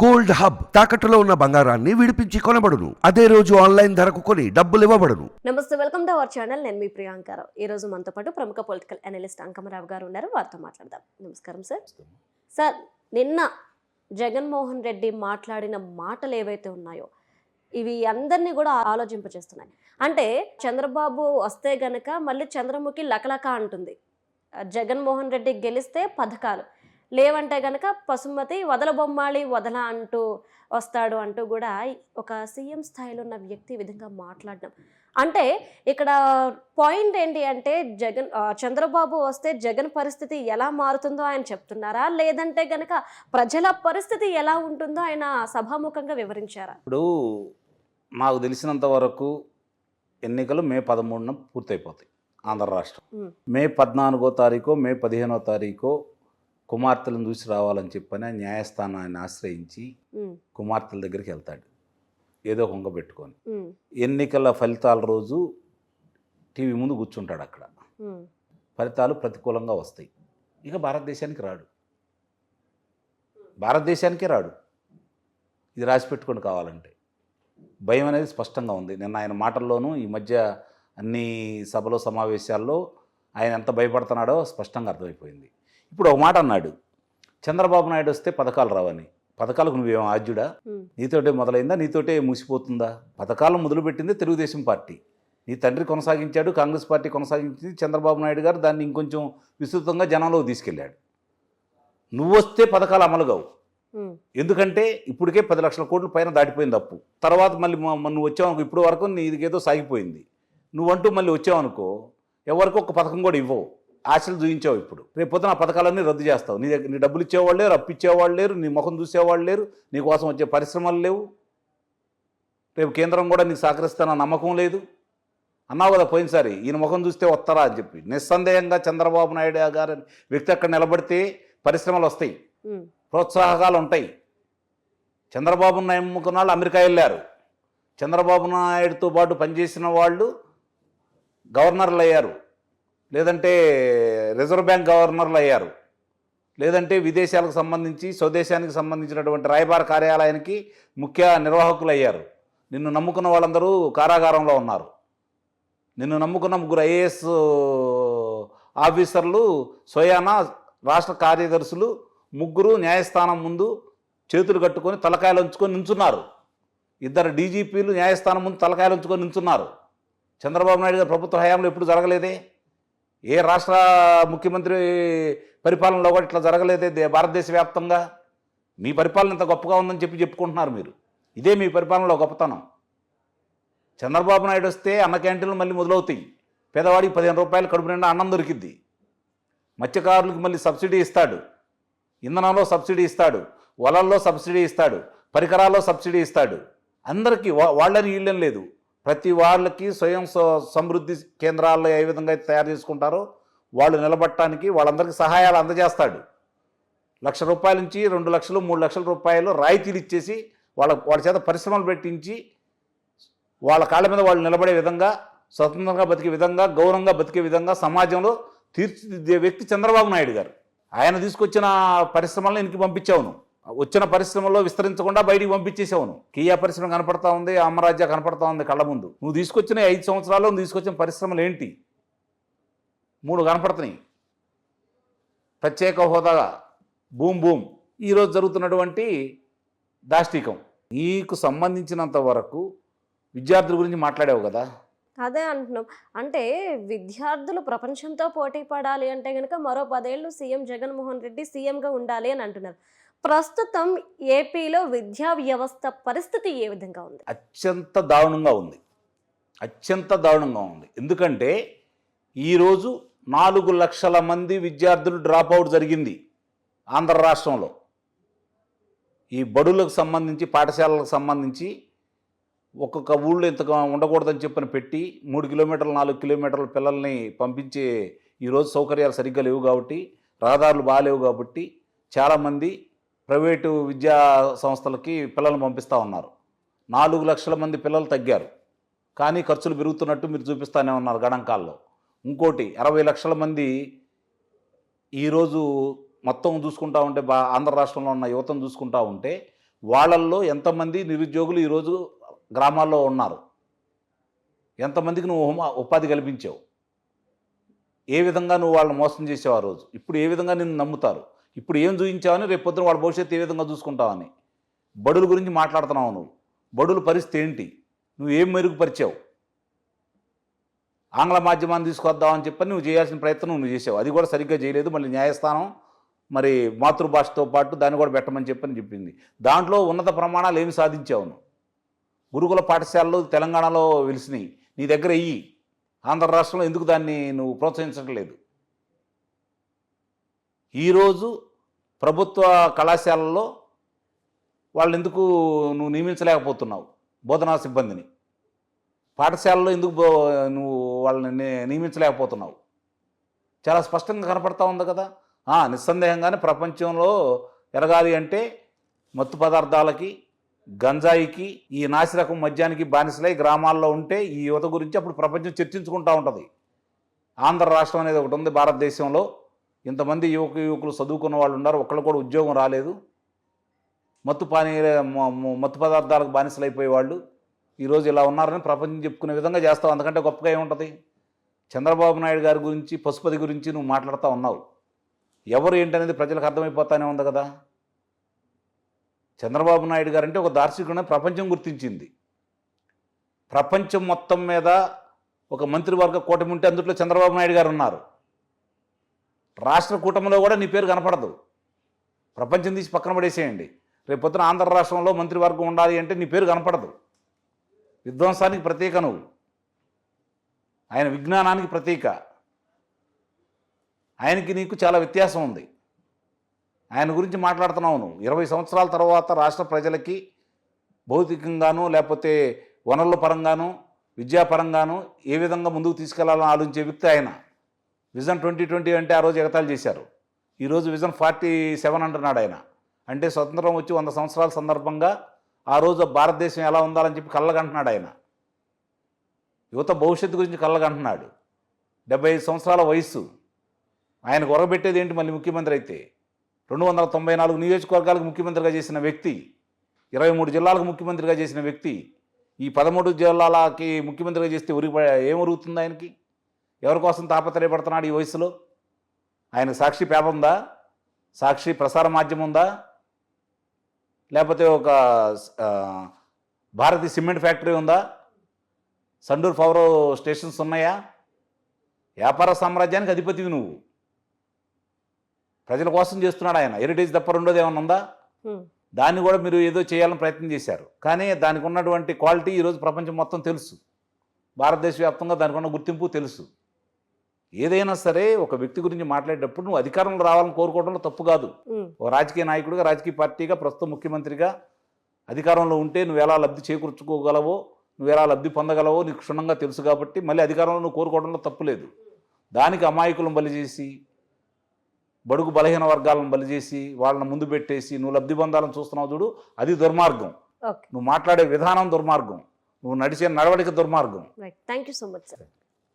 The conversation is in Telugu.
గోల్డ్ హబ్ తాకట్టులో ఉన్న బంగారాన్ని విడిపించి కొనబడును. అదే రోజు ఆన్లైన్ ధరకు కొని డబ్బులు ఇవ్వబడును. నమస్తే వెల్కమ్ టు అవర్ ఛానల్. నేను మీ ప్రియాంకారావు ఈ రోజు మనతో పాటు ప్రముఖ పొలిటికల్ అనలిస్ట్ అంకమరావు గారు ఉన్నారు. వారితో మాట్లాడదాం. నమస్కారం సార్. సార్ నిన్న జగన్మోహన్ రెడ్డి మాట్లాడిన మాటలు ఏవైతే ఉన్నాయో ఇవి అందరినీ కూడా ఆలోచింపచేస్తున్నాయి అంటే చంద్రబాబు వస్తే గనక మళ్ళీ చంద్రముఖి లకలక అంటుంది. జగన్మోహన్ రెడ్డి గెలిస్తే పథకాలు. లేవంటే గనక పసుమతి వదల బొమ్మాళి వదల అంటూ వస్తాడు అంటూ కూడా ఒక సీఎం స్థాయిలో ఉన్న వ్యక్తి విధంగా మాట్లాడడం. అంటే ఇక్కడ పాయింట్ ఏంటి అంటే జగన్ చంద్రబాబు వస్తే జగన్ పరిస్థితి ఎలా మారుతుందో ఆయన చెప్తున్నారా? లేదంటే గనక ప్రజల పరిస్థితి ఎలా ఉంటుందో ఆయన సభాముఖంగా వివరించారా? ఇప్పుడు నాకు తెలిసినంత వరకు ఎన్నికలు మే పదమూడున పూర్తయిపోతాయి ఆంధ్ర రాష్ట్రం. మే పద్నాలుగో తారీఖు మే పదిహేనో తారీఖు కుమార్తెలను చూసి రావాలని చెప్పని న్యాయస్థానాన్ని ఆశ్రయించి కుమార్తెల దగ్గరికి వెళ్తాడు. ఏదో కొంగ పెట్టుకొని. ఎన్నికల ఫలితాల రోజు టీవీ ముందు కూర్చుంటాడు అక్కడ. ఫలితాలు ప్రతికూలంగా వస్తాయి. ఇక భారతదేశానికి రాడు. భారతదేశానికే రాడు. ఇది రాసి పెట్టుకొని కావాలంటే. భయం అనేది స్పష్టంగా ఉంది. నిన్న ఆయన మాటల్లోనూ ఈ మధ్య అన్ని సభలో సమావేశాల్లో ఆయన ఎంత భయపడుతున్నాడో స్పష్టంగా అర్థమైపోయింది. ఇప్పుడు ఒక మాట అన్నాడు. చంద్రబాబు నాయుడు వస్తే పథకాలు రావని. పథకాలకు నువ్వేం ఆద్యుడా నీతోటే మొదలైందా? నీతోటే ముగిసిపోతుందా పథకాలు మొదలుపెట్టింది తెలుగుదేశం పార్టీ. నీ తండ్రి కొనసాగించాడు కాంగ్రెస్ పార్టీ కొనసాగించింది చంద్రబాబు నాయుడు గారు దాన్ని ఇంకొంచెం విస్తృతంగా జనంలోకి తీసుకెళ్ళాడు. నువ్వు వస్తే పథకాలు అమలు కావు. ఎందుకంటే ఇప్పటికే పది లక్షల కోట్ల పైన దాటిపోయింది అప్పు. తర్వాత మళ్ళీ నువ్వు వచ్చావు ఇప్పుడు వరకు నీదికేదో సాగిపోయింది. నువ్వంటూ మళ్ళీ వచ్చావనుకో ఎవరికి ఒక పథకం కూడా ఇవ్వవు. ఆశలు చూపించావు ఇప్పుడు. రేపు పొద్దున ఆ పథకాలన్నీ రద్దు చేస్తావు. నీ దగ్గర నీ డబ్బులు ఇచ్చేవాళ్ళు లేరు అప్పు ఇచ్చేవాళ్ళు లేరు నీ ముఖం చూసేవాళ్ళు లేరు నీ కోసం వచ్చే పరిశ్రమలు లేవు. రేపు కేంద్రం కూడా నీకు సహకరిస్తాన నమ్మకం లేదు. అన్నావు కదా పోయినసారి ఈయన ముఖం చూస్తే వస్తారా అని చెప్పి. నిస్సందేహంగా చంద్రబాబు నాయుడు గారు వ్యక్తి అక్కడ నిలబడితే పరిశ్రమలు వస్తాయి. ప్రోత్సాహకాలు ఉంటాయి. చంద్రబాబు నమ్ముకున్న వాళ్ళు అమెరికా వెళ్ళారు. చంద్రబాబు నాయుడుతో పాటు పనిచేసిన వాళ్ళు గవర్నర్లు అయ్యారు. లేదంటే రిజర్వ్ బ్యాంక్ గవర్నర్లు అయ్యారు. లేదంటే విదేశాలకు సంబంధించి స్వదేశానికి సంబంధించినటువంటి రాయబార కార్యాలయానికి ముఖ్య నిర్వాహకులు అయ్యారు. నిన్ను నమ్ముకున్న వాళ్ళందరూ కారాగారంలో ఉన్నారు. నిన్ను నమ్ముకున్న ముగ్గురు ఐఏఎస్ ఆఫీసర్లు స్వయానా రాష్ట్ర కార్యదర్శులు ముగ్గురు న్యాయస్థానం ముందు చేతులు కట్టుకొని తలకాయలు ఉంచుకొని నించున్నారు. ఇద్దరు డీజీపీలు న్యాయస్థానం ముందు తలకాయలు ఉంచుకొని నించున్నారు. చంద్రబాబు నాయుడు గారు ప్రభుత్వ హయాంలో ఎప్పుడు జరగలేదే? ఏ రాష్ట్ర ముఖ్యమంత్రి పరిపాలనలో కూడా ఇట్లా జరగలేదే భారతదేశ వ్యాప్తంగా? మీ పరిపాలన ఇంత గొప్పగా ఉందని చెప్పి చెప్పుకుంటున్నారు మీరు. ఇదే మీ పరిపాలనలో గొప్పతనం. చంద్రబాబు నాయుడు వస్తే అన్న క్యాంటీన్లు మళ్ళీ మొదలవుతాయి. పేదవాడికి పదిహేను రూపాయలు కడుపు నిండా అన్నం దొరికిద్ది. మత్స్యకారులకు మళ్ళీ సబ్సిడీ ఇస్తాడు. ఇంధనంలో సబ్సిడీ ఇస్తాడు. వలల్లో సబ్సిడీ ఇస్తాడు. పరికరాల్లో సబ్సిడీ ఇస్తాడు. అందరికీ వా- వాళ్ళని వీళ్ళని లేదు. ప్రతి వాళ్ళకి స్వయం స- సమృద్ధి కేంద్రాల్లో ఏ విధంగా అయితే తయారు చేసుకుంటారో వాళ్ళు నిలబట్టడానికి వాళ్ళందరికీ సహాయాలు అందజేస్తాడు. లక్ష రూపాయల నుంచి రెండు లక్షలు మూడు లక్షల రూపాయలు రాయితీలు ఇచ్చేసి వాళ్ళ వాళ్ళ చేత పరిశ్రమలు పెట్టించి వాళ్ళ కాళ్ళ మీద వాళ్ళు నిలబడే విధంగా స్వతంత్రంగా బతికే విధంగా గౌరవంగా బతికే విధంగా సమాజంలో తీర్చిదిద్దే వ్యక్తి చంద్రబాబు నాయుడు గారు. ఆయన తీసుకొచ్చిన పరిశ్రమలను ఇంటికి పంపించావును వచ్చిన పరిశ్రమలో విస్తరించకుండా బయటికి పంపించేసావును. కియా పరిశ్రమ కనపడతా ఉంది అమరాజ్య కనపడతా ఉంది కళ్ళ ముందు. నువ్వు తీసుకొచ్చిన ఐదు సంవత్సరాల్లో నువ్వు తీసుకొచ్చిన పరిశ్రమలు ఏంటి? మూడు కనపడుతున్నాయి. ప్రత్యేక హోదా బూమ్ బూమ్. ఈరోజు జరుగుతున్నటువంటి దాష్టికం. నీకు సంబంధించినంత వరకు విద్యార్థుల గురించి మాట్లాడావు కదా? అదే అంటున్నాం. అంటే విద్యార్థులు ప్రపంచంతో పోటీ పడాలి అంటే కనుక మరో పదేళ్ళు సీఎం జగన్మోహన్ రెడ్డి సీఎంగా ఉండాలి అని అంటున్నారు. ప్రస్తుతం ఏపీలో విద్యా వ్యవస్థ పరిస్థితి ఏ విధంగా ఉంది? అత్యంత దారుణంగా ఉంది. అత్యంత దారుణంగా ఉంది. ఎందుకంటే ఈరోజు నాలుగు లక్షల మంది విద్యార్థులు డ్రాప్ అవుట్ జరిగింది ఆంధ్ర రాష్ట్రంలో. ఈ బడులకు సంబంధించి పాఠశాలలకు సంబంధించి ఒక్కొక్క ఊళ్ళో ఇంతగా ఉండకూడదని చెప్పని పెట్టి మూడు కిలోమీటర్లు నాలుగు కిలోమీటర్ల పిల్లల్ని పంపించే ఈరోజు సౌకర్యాలు సరిగ్గా లేవు కాబట్టి రహదారులు బాగాలేవు కాబట్టి చాలామంది ప్రైవేటు విద్యా సంస్థలకి పిల్లలను పంపిస్తూ ఉన్నారు. నాలుగు లక్షల మంది పిల్లలు తగ్గారు. కానీ ఖర్చులు పెరుగుతున్నట్టు మీరు చూపిస్తానే ఉన్నారు గణాంకాల్లో. ఇంకోటి అరవై లక్షల మంది ఈరోజు మొత్తం చూసుకుంటా ఉంటే బా ఆంధ్ర రాష్ట్రంలో ఉన్న యువతను చూసుకుంటా ఉంటే వాళ్ళల్లో ఎంతమంది నిరుద్యోగులు ఈరోజు గ్రామాల్లో ఉన్నారు? ఎంతమందికి నువ్వు ఉపాధి కల్పించావు? ఏ విధంగా నువ్వు వాళ్ళని మోసం చేసావు ఆ రోజు? ఇప్పుడు ఏ విధంగా నిన్ను నమ్ముతారు? ఇప్పుడు ఏం చూపించావని రేపు పొద్దున వాళ్ళ భవిష్యత్తు ఏ విధంగా చూసుకుంటావని. బడుల గురించి మాట్లాడుతున్నావు నువ్వు. బడుల పరిస్థితి ఏంటి? నువ్వు ఏం మెరుగుపరిచావు? ఆంగ్ల మాధ్యమాన్ని తీసుకొద్దామని చెప్పని నువ్వు చేయాల్సిన ప్రయత్నం నువ్వు చేసావు. అది కూడా సరిగ్గా చేయలేదు. మళ్ళీ న్యాయస్థానం మరి మాతృభాషతో పాటు దాన్ని కూడా పెట్టమని చెప్పని చెప్పింది. దాంట్లో ఉన్నత ప్రమాణాలు ఏమి సాధించావు నువ్వు? గురుకుల పాఠశాలలు తెలంగాణలో వెలిసినాయి. నీ దగ్గర ఇయ్యి. ఆంధ్ర రాష్ట్రంలో ఎందుకు దాన్ని నువ్వు ప్రోత్సహించట్లేదు? ఈరోజు ప్రభుత్వ కళాశాలల్లో వాళ్ళు ఎందుకు నువ్వు నియమించలేకపోతున్నావు? బోధనా సిబ్బందిని. పాఠశాలలో ఎందుకు నువ్వు వాళ్ళని నియమించలేకపోతున్నావు? చాలా స్పష్టంగా కనపడతా ఉంది కదా? నిస్సందేహంగానే ప్రపంచంలో ఎరగాలి అంటే మత్తు పదార్థాలకి గంజాయికి ఈ నాసిరకం మద్యానికి బానిసలై గ్రామాల్లో ఉంటే ఈ యువత గురించి అప్పుడు ప్రపంచం చర్చించుకుంటూ ఉంటుంది. ఆంధ్ర రాష్ట్రం అనేది ఒకటి ఉంది. భారతదేశంలో ఇంతమంది యువక యువకులు చదువుకున్న వాళ్ళు ఉన్నారు ఒక్కళ్ళు కూడా ఉద్యోగం రాలేదు. మత్తు పానీ మత్తు పదార్థాలకు బానిసలైపోయే వాళ్ళు ఈరోజు ఇలా ఉన్నారని ప్రపంచం చెప్పుకునే విధంగా చేస్తావు అందుకంటే గొప్పగా ఏముంటుంది? చంద్రబాబు నాయుడు గారి గురించి పశుపతి గురించి నువ్వు మాట్లాడుతూ ఉన్నావు. ఎవరు ఏంటనేది ప్రజలకు అర్థమైపోతానే ఉంది కదా? చంద్రబాబు నాయుడు గారు అంటే ఒక దార్శనికుడని ప్రపంచం గుర్తించింది. ప్రపంచం మొత్తం మీద ఒక మంత్రివర్గ కూటమి ఉంటే అందులో చంద్రబాబు నాయుడు గారు ఉన్నారు. రాష్ట్ర కూటమిలో కూడా నీ పేరు కనపడదు. ప్రపంచం తీసి పక్కన పడేసేయండి. రేపు పొద్దున ఆంధ్ర రాష్ట్రంలో మంత్రివర్గం ఉండాలి అంటే నీ పేరు కనపడదు. విధ్వంసానికి ప్రతీక నువ్వు. ఆయన విజ్ఞానానికి ప్రతీక. ఆయనకి నీకు చాలా వ్యత్యాసం ఉంది. ఆయన గురించి మాట్లాడుతున్నావు నువ్వు. ఇరవై సంవత్సరాల తర్వాత రాష్ట్ర ప్రజలకి భౌతికంగాను లేకపోతే వనరుల పరంగాను విద్యాపరంగాను ఏ విధంగా ముందుకు తీసుకెళ్ళాలని ఆలోచించే వ్యక్తి ఆయన. విజన్ ట్వంటీ ట్వంటీ అంటే ఆ రోజు ఎగతాళి చేశారు. ఈరోజు విజన్ ఫార్టీ సెవెన్ అంటున్నాడు ఆయన. అంటే స్వతంత్రం వచ్చి వంద సంవత్సరాల సందర్భంగా ఆ రోజు భారతదేశం ఎలా ఉండాలని చెప్పి కళ్ళగంటున్నాడు ఆయన. యువత భవిష్యత్తు గురించి కళ్ళగంటున్నాడు డెబ్బై ఐదు సంవత్సరాల వయస్సు. ఆయన కొరబెట్టేది ఏంటి మళ్ళీ ముఖ్యమంత్రి అయితే? రెండు వందల తొంభై నాలుగు నియోజకవర్గాలకు ముఖ్యమంత్రిగా చేసిన వ్యక్తి ఇరవై మూడు జిల్లాలకు ముఖ్యమంత్రిగా చేసిన వ్యక్తి ఈ పదమూడు జిల్లాలకి ముఖ్యమంత్రిగా చేస్తే ఉరిగి ఏం ఉరుగుతుంది ఆయనకి? ఎవరి కోసం తాపత్రయపడుతున్నాడు ఈ వయసులో? ఆయన సాక్షి పేపర్ ఉందా? సాక్షి ప్రసార మాధ్యమం ఉందా? లేకపోతే ఒక భారతి సిమెంట్ ఫ్యాక్టరీ ఉందా? సండూర్ పవర్ స్టేషన్స్ ఉన్నాయా? వ్యాపార సామ్రాజ్యానికి అధిపతివి నువ్వు. ప్రజల కోసం చేస్తున్నాడు ఆయన. హెరిటేజ్ తప్ప రెండోది ఏమన్నా ఉందా. దాన్ని కూడా మీరు ఏదో చేయాలని ప్రయత్నం చేశారు. కానీ దానికి ఉన్నటువంటి క్వాలిటీ ఈరోజు ప్రపంచం మొత్తం తెలుసు. భారతదేశ వ్యాప్తంగా దానికి ఉన్న గుర్తింపు తెలుసు. ఏదైనా సరే ఒక వ్యక్తి గురించి మాట్లాడేటప్పుడు నువ్వు అధికారంలో రావాలని కోరుకోవడంలో తప్పు కాదు. ఒక రాజకీయ నాయకుడిగా రాజకీయ పార్టీగా ప్రస్తుత ముఖ్యమంత్రిగా అధికారంలో ఉంటే నువ్వు ఎలా లబ్ధి చేకూర్చుకోగలవో నువ్వు ఎలా లబ్ధి పొందగలవో నీకు క్షుణ్ణంగా తెలుసు కాబట్టి మళ్ళీ అధికారంలో నువ్వు కోరుకోవడంలో తప్పు లేదు. దానికి అమాయకులను బలి చేసి బడుగు బలహీన వర్గాలను బలి చేసి వాళ్ళని ముందు పెట్టేసి నువ్వు లబ్ధి పొందాలని చూస్తున్నావు చూడు అది దుర్మార్గం. నువ్వు మాట్లాడే విధానం దుర్మార్గం. నువ్వు నడిచే నడవడిక దుర్మార్గం. Thank you so much sir